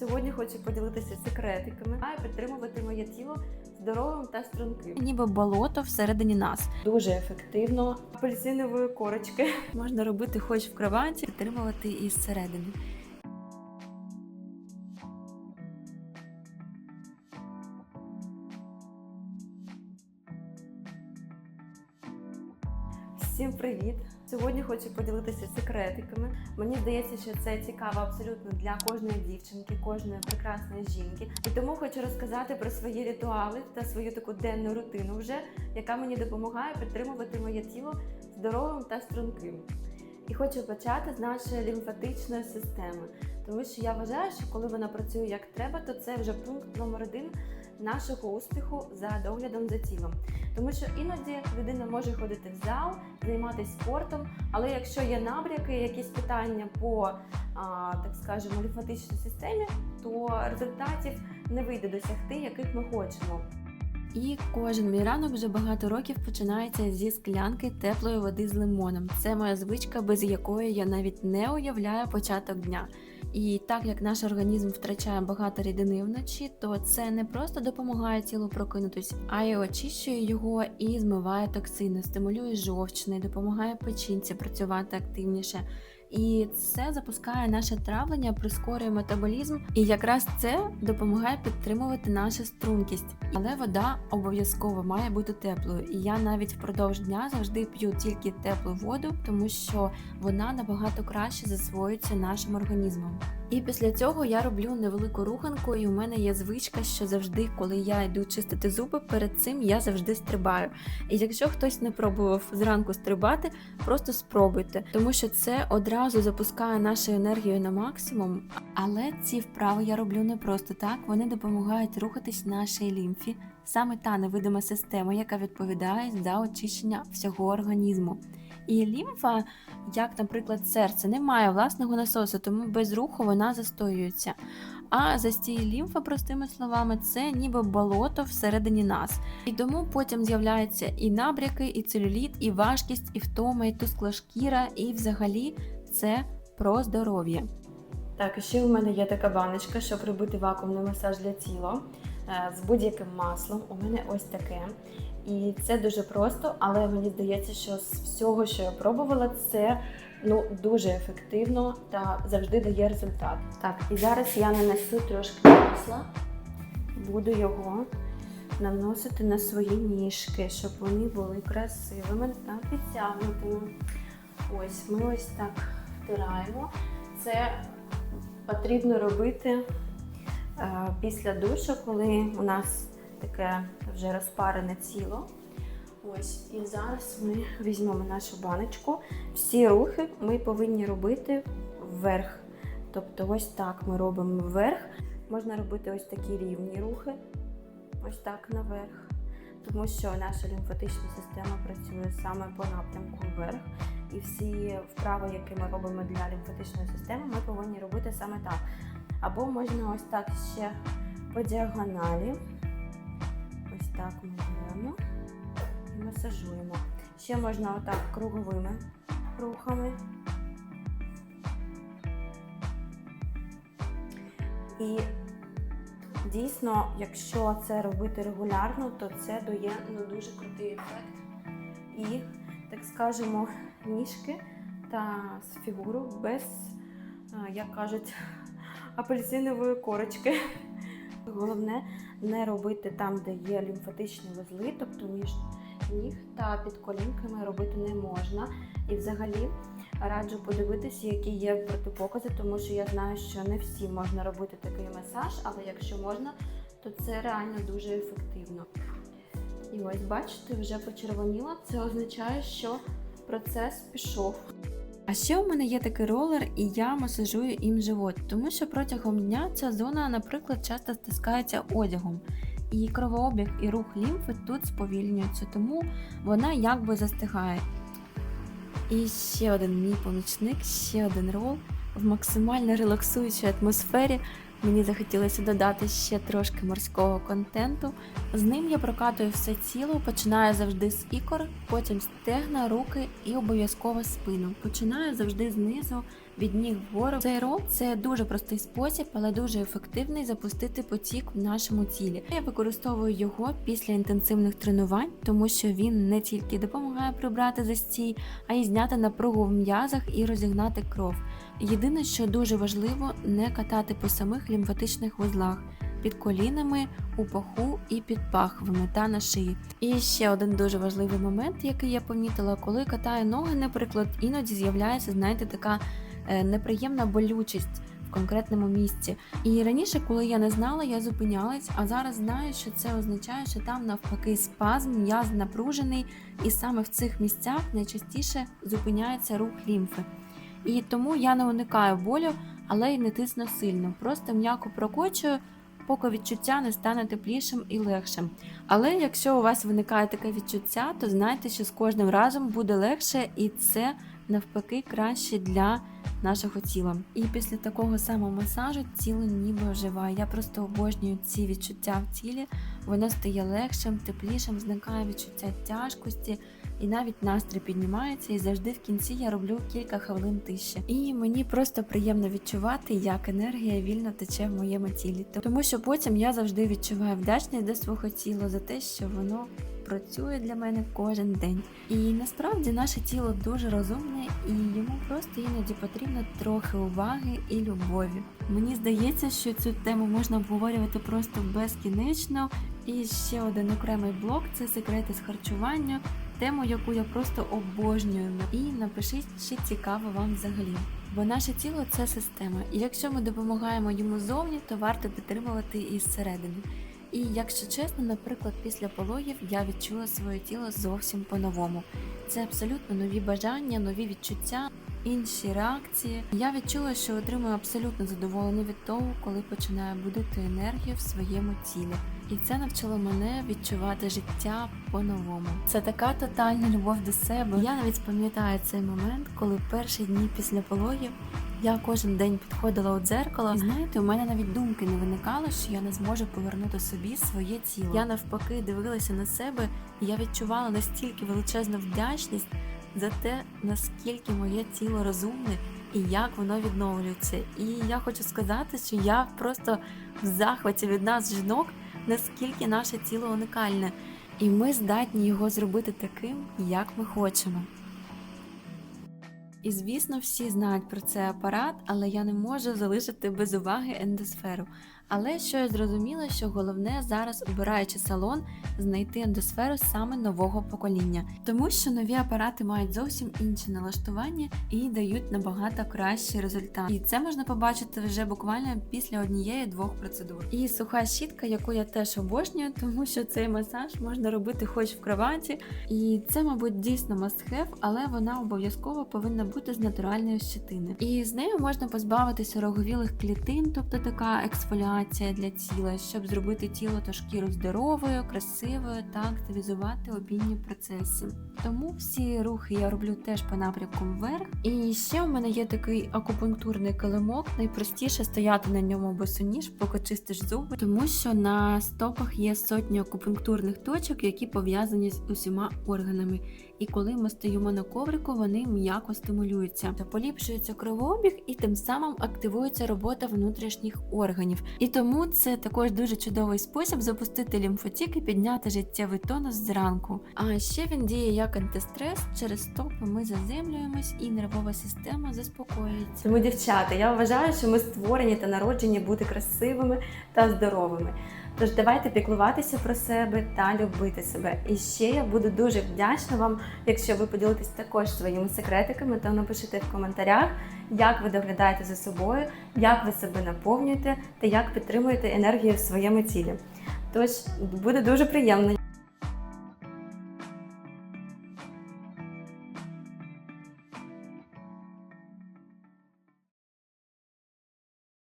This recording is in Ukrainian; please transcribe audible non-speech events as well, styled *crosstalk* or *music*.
Сьогодні хочу поділитися секретиками, а підтримувати моє тіло здоровим та струнким. ніби болото всередині нас. Дуже ефективно апельсинової корочки. Можна робити хоч в кроваті, підтримувати і зсередини. Всім привіт! Сьогодні хочу поділитися секретиками. Мені здається, що це цікаво абсолютно для кожної дівчинки, кожної прекрасної жінки. І тому хочу розказати про свої ритуали та свою таку денну рутину, вже яка мені допомагає підтримувати моє тіло здоровим та струнким. І хочу почати з нашої лімфатичної системи, тому що я вважаю, що коли вона працює як треба, то це вже пункт номер один нашого успіху за доглядом за тілом. Тому що іноді людина може ходити в зал, займатися спортом, але якщо є набряки, якісь питання по так скажемо лімфатичній системі, то результатів не вийде досягти, яких ми хочемо. І кожен мій ранок вже багато років починається зі склянки теплої води з лимоном. Це моя звичка, без якої я навіть не уявляю початок дня. І так як наш організм втрачає багато рідини вночі, то це не просто допомагає тілу прокинутись, а й очищує його і змиває токсини, стимулює жовчний, допомагає печінці працювати активніше. І це запускає наше травлення, прискорює метаболізм, і якраз це допомагає підтримувати нашу стрункість. Але вода обов'язково має бути теплою. І я навіть впродовж дня завжди п'ю тільки теплу воду, тому що вона набагато краще засвоюється нашим організмом. І після цього я роблю невелику руханку, і у мене є звичка, що завжди, коли я йду чистити зуби, перед цим я завжди стрибаю. І якщо хтось не пробував зранку стрибати, просто спробуйте, тому що це одразу запускає нашу енергію на максимум. Але ці вправи я роблю не просто так, вони допомагають рухатись нашій лімфі, саме та невидима система, яка відповідає за очищення всього організму. І лімфа, як, наприклад, серце, не має власного насосу, тому без руху вона застоюється. А застій лімфа, простими словами, це ніби болото всередині нас. І тому потім з'являються і набряки, і целюліт, і важкість, і втома, і тускла шкіра, і взагалі це про здоров'я. Так, ще у мене є така баночка, щоб робити вакуумний масаж для тіла з будь-яким маслом. У мене ось таке. І це дуже просто, але мені здається, що з всього, що я пробувала, це ну, дуже ефективно та завжди дає результат. Так, і зараз я нанесу трошки масла, буду його наносити на свої ніжки, щоб вони були красивими та підтягнутими. Ось ми ось так втираємо. Це потрібно робити е, після душу, коли у нас таке вже розпарене тіло. Ось, і зараз ми візьмемо нашу баночку. Всі рухи ми повинні робити вверх. Тобто, ось так ми робимо вверх. Можна робити ось такі рівні рухи, ось так наверх. Тому що наша лімфатична система працює саме по напрямку вверх. І всі вправи, які ми робимо для лімфатичної системи, ми повинні робити саме так. Або можна ось так ще по діагоналі. Ось так ми беремо і масажуємо. Ще можна отак круговими рухами. І дійсно, якщо це робити регулярно, то це дає ну, дуже крутий ефект. І, так скажемо, ніжки та фігуру без, як кажуть, апельсинової корочки. *laughs* Головне не робити там, де є лімфатичні вузли, тобто між ніг та під колінками робити не можна. І взагалі раджу подивитися, які є протипокази, тому що я знаю, що не всі можна робити такий масаж, але якщо можна, то це реально дуже ефективно. І ось бачите, вже почервоніла. Це означає, що процес пішов. А ще у мене є такий ролер, і я масажую їм живот, тому що протягом дня ця зона, наприклад, часто стискається одягом. І кровообіг і рух лімфи тут сповільнюються, тому вона якби застигає. І ще один мій помічник, ще один рол в максимально релаксуючій атмосфері. Мені захотілося додати ще трошки морського контенту. З ним я прокатую все тіло, починаю завжди з ікор, потім стегна, руки і обов'язково спину. Починаю завжди знизу, від ніг вгору. Цей рол це дуже простий спосіб, але дуже ефективний запустити потік в нашому тілі. Я використовую його після інтенсивних тренувань, тому що він не тільки допомагає прибрати застій, а й зняти напругу в м'язах і розігнати кров. Єдине, що дуже важливо, не катати по самих лімфатичних вузлах. Під колінами, у паху і під пахвами та на шиї. І ще один дуже важливий момент, який я помітила, коли катаю ноги, наприклад, іноді з'являється, знаєте, така е, неприємна болючість в конкретному місці. І раніше, коли я не знала, я зупинялась, а зараз знаю, що це означає, що там навпаки спазм, м'яз напружений, і саме в цих місцях найчастіше зупиняється рух лімфи. І тому я не уникаю болю, але й не тисну сильно. Просто м'яко прокочую, поки відчуття не стане теплішим і легшим. Але якщо у вас виникає таке відчуття, то знайте, що з кожним разом буде легше, і це навпаки краще для нашого тіла. І після такого самого масажу тіло ніби оживає. Я просто обожнюю ці відчуття в тілі. Воно стає легшим, теплішим, зникає відчуття тяжкості. І навіть настрій піднімається, і завжди в кінці я роблю кілька хвилин тиші. І мені просто приємно відчувати, як енергія вільно тече в моєму тілі. Тому що потім я завжди відчуваю вдячність до свого тіла за те, що воно працює для мене кожен день. І насправді наше тіло дуже розумне, і йому просто іноді потрібно трохи уваги і любові. Мені здається, що цю тему можна обговорювати просто безкінечно. І ще один окремий блок це секрети з харчування тему, яку я просто обожнюю. І напишіть, чи цікаво вам взагалі. Бо наше тіло це система, і якщо ми допомагаємо йому зовні, то варто підтримувати і зсередини. І якщо чесно, наприклад, після пологів я відчула своє тіло зовсім по-новому. Це абсолютно нові бажання, нові відчуття, інші реакції. Я відчула, що отримую абсолютно задоволення від того, коли починаю будити енергію в своєму тілі. І це навчило мене відчувати життя по-новому. Це така тотальна любов до себе. Я навіть пам'ятаю цей момент, коли перші дні після пологів я кожен день підходила у дзеркало. І знаєте, у мене навіть думки не виникало, що я не зможу повернути собі своє тіло. Я навпаки дивилася на себе, і я відчувала настільки величезну вдячність за те, наскільки моє тіло розумне і як воно відновлюється. І я хочу сказати, що я просто в захваті від нас, жінок, наскільки наше тіло унікальне, і ми здатні його зробити таким, як ми хочемо. І звісно, всі знають про цей апарат, але я не можу залишити без уваги ендосферу. Але що я зрозуміла, що головне зараз, обираючи салон, знайти ендосферу саме нового покоління, тому що нові апарати мають зовсім інше налаштування і дають набагато кращий результат. І це можна побачити вже буквально після однієї-двох процедур. І суха щітка, яку я теж обожнюю, тому що цей масаж можна робити хоч в кроваті, і це, мабуть, дійсно must-have, але вона обов'язково повинна бути з натуральної щетини. І з нею можна позбавитися роговілих клітин, тобто така ексфоліація для тіла, щоб зробити тіло та шкіру здоровою, красивою та активізувати обійні процеси. Тому всі рухи я роблю теж по напрямку вверх. І ще у мене є такий акупунктурний килимок. Найпростіше стояти на ньому босоніж, поки чистиш зуби, тому що на стопах є сотні акупунктурних точок, які пов'язані з усіма органами. І коли ми стоїмо на коврику, вони м'яко стимулюються поліпшується кровообіг, і тим самим активується робота внутрішніх органів. І тому це також дуже чудовий спосіб запустити лімфотік і підняти життєвий тонус зранку. А ще він діє як антистрес, через стопи ми заземлюємось і нервова система заспокоюється. Тому, дівчата, я вважаю, що ми створені та народжені бути красивими та здоровими. Тож давайте піклуватися про себе та любити себе. І ще я буду дуже вдячна вам, якщо ви поділитесь також своїми секретиками та напишите в коментарях, як ви доглядаєте за собою, як ви себе наповнюєте та як підтримуєте енергію в своєму тілі. Тож буде дуже приємно.